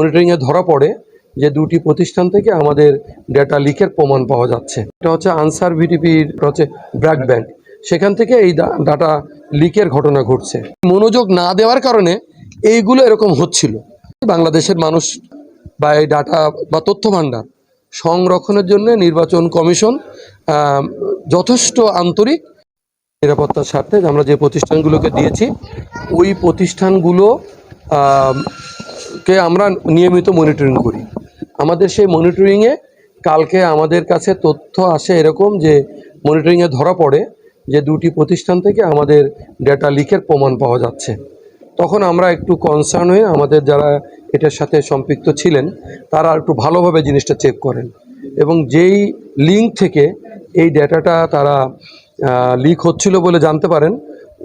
মনিটরিংয়ে ধরা পড়ে যে দুটি প্রতিষ্ঠান থেকে আমাদের ডেটা লিকের প্রমাণ পাওয়া যাচ্ছে। এটা হচ্ছে আনসার ভিডিপির হচ্ছে ব্র্যাক ব্যাংক সেখান থেকে এই ডাটা লিকের ঘটনা ঘটছে। মনোযোগ না দেওয়ার কারণে এইগুলো এরকম হচ্ছিল। বাংলাদেশের মানুষ বা এই ডাটা বা তথ্য ভাণ্ডার সংরক্ষণের জন্য নির্বাচন কমিশন যথেষ্ট আন্তরিক নিরাপত্তার স্বার্থে আমরা যে প্রতিষ্ঠানগুলোকে দিয়েছি, ওই প্রতিষ্ঠানগুলো কে আমরা নিয়মিত মনিটরিং করি। আমাদের সেই মনিটরিংয়ে কালকে আমাদের কাছে তথ্য আসে এরকম যে মনিটরিংয়ে ধরা পড়ে যে দুটি প্রতিষ্ঠান থেকে আমাদের ডেটা লিকের প্রমাণ পাওয়া যাচ্ছে। তখন আমরা একটু কনসার্ন হয়ে আমাদের যারা এটার সাথে সম্পৃক্ত ছিলেন, তারা একটু ভালোভাবে জিনিসটা চেক করেন। এবং যেই লিঙ্ক থেকে এই ডেটাটা তারা লিক হচ্ছিল বলে জানতে পারেন,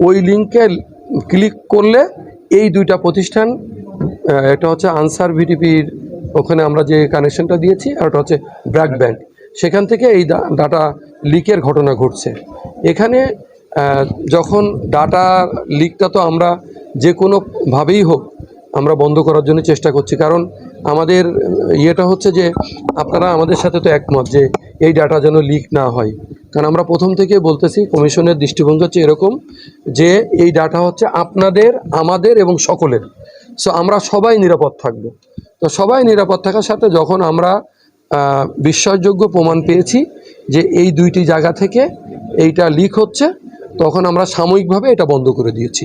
ওই লিঙ্কে ক্লিক করলে এই দুইটা প্রতিষ্ঠান এটা হচ্ছে আনসার ভিডিপির ওখানে আমরা যে কানেকশনটা দিয়েছি, আর ওটা হচ্ছে ব্র্যাক ব্যাংক সেখান থেকে এই ডাটা লিকের ঘটনা ঘটছে। এখানে যখন ডাটা লিকটা তো আমরা যে কোনোভাবেই হোক, আমরা বন্ধ করার জন্য চেষ্টা করছি। কারণ আমাদের ইয়েটা হচ্ছে যে, আপনারা আমাদের সাথে তো একমত যে, এই ডাটা যেন লিক না হয়। কারণ আমরা প্রথম থেকে বলতেছি কমিশনের দৃষ্টিভঙ্গি হচ্ছে এরকম যে, এই ডাটা হচ্ছে আপনাদের, আমাদের এবং সকলের। সো আমরা সবাই নিরাপদ থাকব। তো সবাই নিরাপদ থাকার সাথে যখন আমরা বিশ্বাসযোগ্য প্রমাণ পেয়েছি যে এই দুইটি জায়গা থেকে এইটা লিক হচ্ছে, তখন আমরা সাময়িকভাবে এটা বন্ধ করে দিয়েছি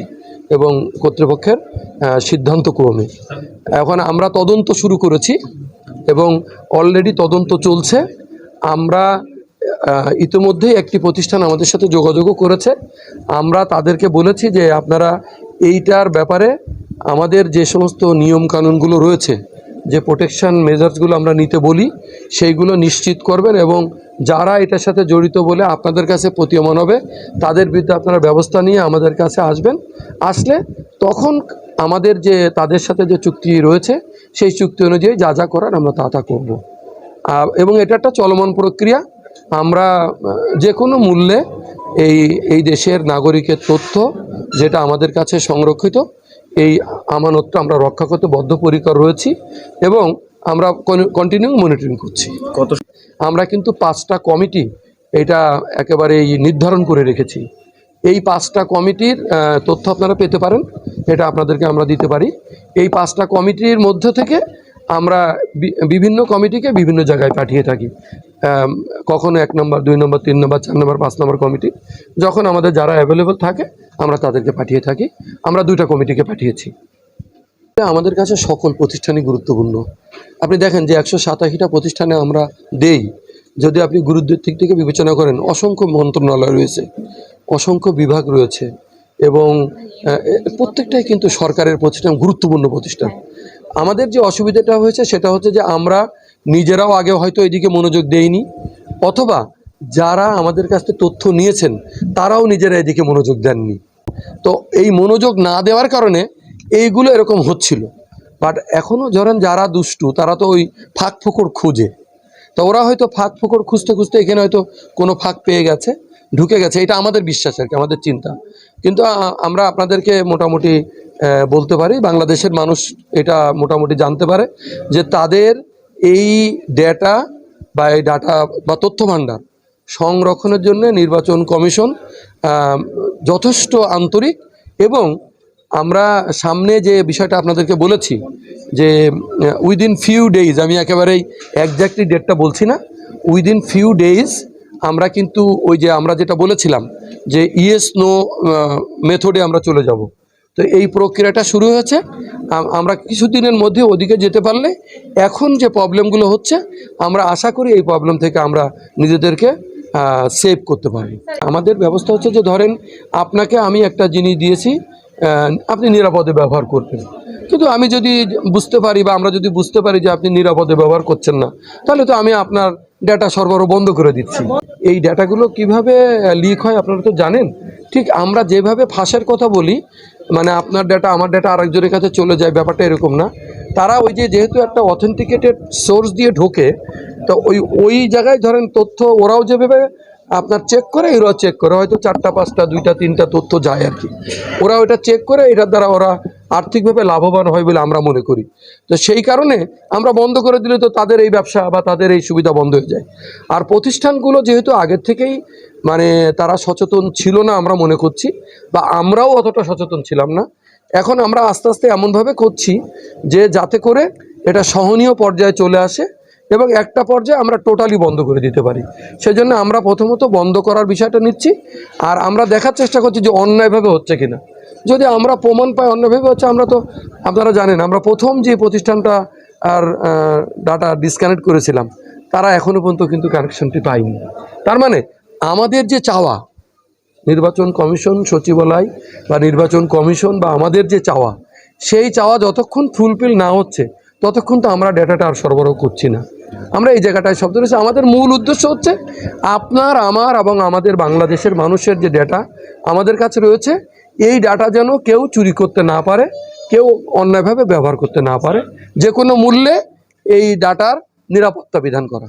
এবং কর্তৃপক্ষের সিদ্ধান্ত ক্রমে। এখন আমরা তদন্ত শুরু করেছি এবং অলরেডি তদন্ত চলছে। আমরা ইতিমধ্যেই একটি প্রতিষ্ঠান আমাদের সাথে যোগাযোগও করেছে। আমরা তাদেরকে বলেছি যে আপনারা এইটার ব্যাপারে আমাদের যে সমস্ত নিয়ম কানুনগুলো রয়েছে, যে প্রোটেকশন মেজার্সগুলো আমরা নিতে বলি, সেইগুলো নিশ্চিত করবেন এবং যারা এটার সাথে জড়িত বলে আপনাদের কাছে প্রতীয়মান হবে, তাদের বিরুদ্ধে আপনারা ব্যবস্থা নিয়ে আমাদের কাছে আসবেন। আসলে তখন আমাদের যে, তাদের সাথে যে চুক্তি রয়েছে, সেই চুক্তি অনুযায়ী যা যা করার আমরা তা তা করব। এবং এটা একটা চলমান প্রক্রিয়া। আমরা, যে কোনো মূল্যে এই এই দেশের নাগরিকের তথ্য যেটা আমাদের কাছে সংরক্ষিত এই আমানতটা আমরা রক্ষা করতে বদ্ধপরিকর রয়েছি এবং আমরা কন্টিনিউ মনিটরিং করছি। কত আমরা কিন্তু পাঁচটা কমিটি এটা একেবারে নির্ধারণ করে রেখেছি। এই পাঁচটা কমিটির তথ্য আপনারা পেতে পারেন এটা আপনাদেরকে আমরা দিতে পারি। এই পাঁচটা কমিটির মধ্যে থেকে আমরা বিভিন্ন কমিটিকে বিভিন্ন জায়গায় পাঠিয়ে থাকি। কখনো এক নম্বর, দুই নম্বর, তিন নম্বর, চার নম্বর, পাঁচ নম্বর কমিটি। যখন আমাদের যারা অ্যাভেলেবল থাকে, আমরা তাদেরকে পাঠিয়ে থাকি। আমরা দুইটা কমিটিকে পাঠিয়েছি। আমাদের কাছে সকল প্রতিষ্ঠানই গুরুত্বপূর্ণ। আপনি দেখেন যে একশো সাতাশিটা প্রতিষ্ঠানে আমরা দেই। যদি আপনি গুরুত্বের দিক থেকে বিবেচনা করেন, অসংখ্য মন্ত্রণালয় রয়েছে, অসংখ্য বিভাগ রয়েছে এবং প্রত্যেকটাই কিন্তু সরকারের প্রতিষ্ঠান, গুরুত্বপূর্ণ প্রতিষ্ঠান। আমাদের যে অসুবিধাটা হয়েছে সেটা হচ্ছে যে আমরা নিজেরাও আগে হয়তো এদিকে মনোযোগ দেইনি, অথবা যারা আমাদের কাছ থেকে তথ্য নিয়েছেন, তারাও নিজেরা এদিকে মনোযোগ দেননি। তো এই মনোযোগ না দেওয়ার কারণে এইগুলো এরকম হচ্ছিল। বাট এখনও ধরেন যারা দুষ্টু, তারা তো ওই ফাঁক ফোকর খুঁজে। তো ওরা হয়তো ফাঁক ফুকর খুঁজতে খুঁজতে এখানে হয়তো কোনো ফাঁক পেয়ে গেছে, ঢুকে গেছে। এটা আমাদের বিশ্বাস আর কি, আমাদের চিন্তা। কিন্তু আমরা আপনাদেরকে মোটামুটি বলতে পারি, বাংলাদেশের মানুষ এটা মোটামুটি জানতে পারে যে তাদের এই ডেটা বা এই ডাটা বা তথ্য ভাণ্ডার সংরক্ষণের জন্য নির্বাচন কমিশন যথেষ্ট আন্তরিক এবং আমরা সামনে যে বিষয়টা আপনাদেরকে বলেছি যে উইদিন ফিউ ডেইজ আমি একেবারেই একজ্যাক্টলি ডেটটা বলছি না উইদিন ফিউ ডেইজ আমরা কিন্তু ওই যে আমরা যেটা বলেছিলাম যে ইয়েস নো মেথডে আমরা চলে যাব। তো এই প্রক্রিয়াটা শুরু হয়েছে। আম- আমরা কিছুদিনের মধ্যে ওদিকে যেতে পারলে এখন যে প্রবলেমগুলো হচ্ছে, আমরা আশা করি এই প্রবলেম থেকে আমরা নিজেদেরকে সেভ করতে পারি আমাদের ব্যবস্থা হচ্ছে যে ধরেন, আপনাকে আমি একটা জিনিস দিয়েছি আপনি নিরাপদে ব্যবহার করবেন। কিন্তু আমি যদি বুঝতে পারি বা আমরা যদি বুঝতে পারি যে আপনি নিরাপদে ব্যবহার করছেন না, তাহলে তো আমি আপনার ডেটা সরবরাহ বন্ধ করে দিচ্ছি। এই ডেটাগুলো কীভাবে লিক হয় আপনারা তো জানেন? ঠিক আমরা যেভাবে ফাঁসের কথা বলি মানে আপনার ডেটা আমার ডেটা আরেকজনের কাছে চলে যায়, ব্যাপারটা এরকম না। তারা ওই যে যেহেতু একটা অথেন্টিকেটেড সোর্স দিয়ে ঢোকে, তো ওই ওই জায়গায় ধরেন তথ্য ওরাও যেভাবে আপনার চেক করে, এরাও চেক করে। হয়তো চারটা, পাঁচটা, দুইটা, তিনটা তথ্য যায় আর কি। ওরা ওটা চেক করে, এটার দ্বারা ওরা আর্থিকভাবে লাভবান হয় বলে আমরা মনে করি। তো সেই কারণে আমরা বন্ধ করে দিলে তো তাদের এই ব্যবসা বা তাদের এই সুবিধা বন্ধ হয়ে যায়। আর প্রতিষ্ঠানগুলো যেহেতু আগের থেকেই মানে তারা সচেতন ছিল না আমরা মনে করছি, বা আমরাও অতটা সচেতন ছিলাম না। এখন আমরা আস্তে আস্তে এমনভাবে করছি যে যাতে করে এটা সহনীয় পর্যায়ে চলে আসে এবং একটা পর্যায়ে আমরা টোটালি বন্ধ করে দিতে পারি। সেজন্য আমরা প্রথমত বন্ধ করার বিষয়টা নিচ্ছি আর আমরা দেখার চেষ্টা করছি যে অন্যায়ভাবে হচ্ছে কিনা। যদি আমরা প্রমাণ পাই অন্যায়ভাবে হচ্ছে, আমরা তো আপনারা জানেন, আমরা প্রথম যে প্রতিষ্ঠানটা আর ডাটা ডিসকানেক্ট করেছিলাম, তারা এখনও পর্যন্ত কিন্তু কানেকশনটি পায়নি। তার মানে আমাদের যে চাওয়া, নির্বাচন কমিশন সচিবালয় বা নির্বাচন কমিশন বা আমাদের যে চাওয়া, সেই চাওয়া যতক্ষণ ফুলফিল না হচ্ছে, ততক্ষণ তো আমরা ডেটাটা আর সরবরাহ করছি না। আমরা এই জায়গাটায় শব্দ রয়েছে আমাদের মূল উদ্দেশ্য হচ্ছে আপনার, আমার এবং আমাদের বাংলাদেশের মানুষের যে ডেটা আমাদের কাছে রয়েছে, এই ডাটা যেন কেউ চুরি করতে না পারে, কেউ অন্যায়ভাবে ব্যবহার করতে না পারে, যে কোনো মূল্যে এই ডাটার নিরাপত্তা বিধান করা।